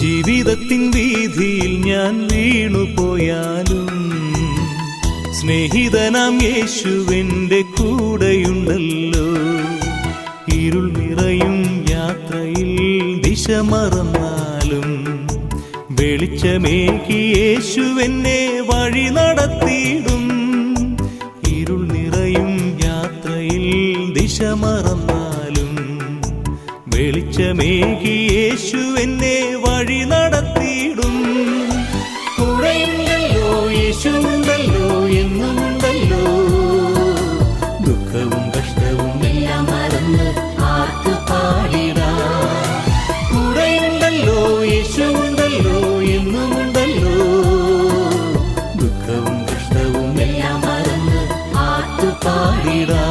ജീവിതത്തിൻ വീതിയിൽ ഞാൻ വീണുപോയാലും സ്നേഹിതനാം യേശുവിന്റെ കൂടെയുണ്ടല്ലോ. ഇരുൾ നിറയും യാത്രയിൽ ദിശ മറന്നാലും വെളിച്ചമേകി യേശുവെന്നെ വഴി നടത്തിയിടും. ഇരുൾ നിറയും യാത്രയിൽ ദിശ മറന്നാലും വെളിച്ചമേകി യേശു എന്നെ വഴി നടത്തിയിടും. കൂടെയുണ്ടല്ലോ യേശുണ്ടല്ലോ എന്നുണ്ടല്ലോ. ദുഃഖവും കഷ്ടവും എല്ലാം മറന്ന് ആർത്തു പാടിടാ. കൂടെയുണ്ടല്ലോ യേശുണ്ടല്ലോ എന്നുണ്ടല്ലോ ദുഃഖവും കഷ്ടവും എല്ലാം മറന്ന് ആർത്തു പാടിടാ.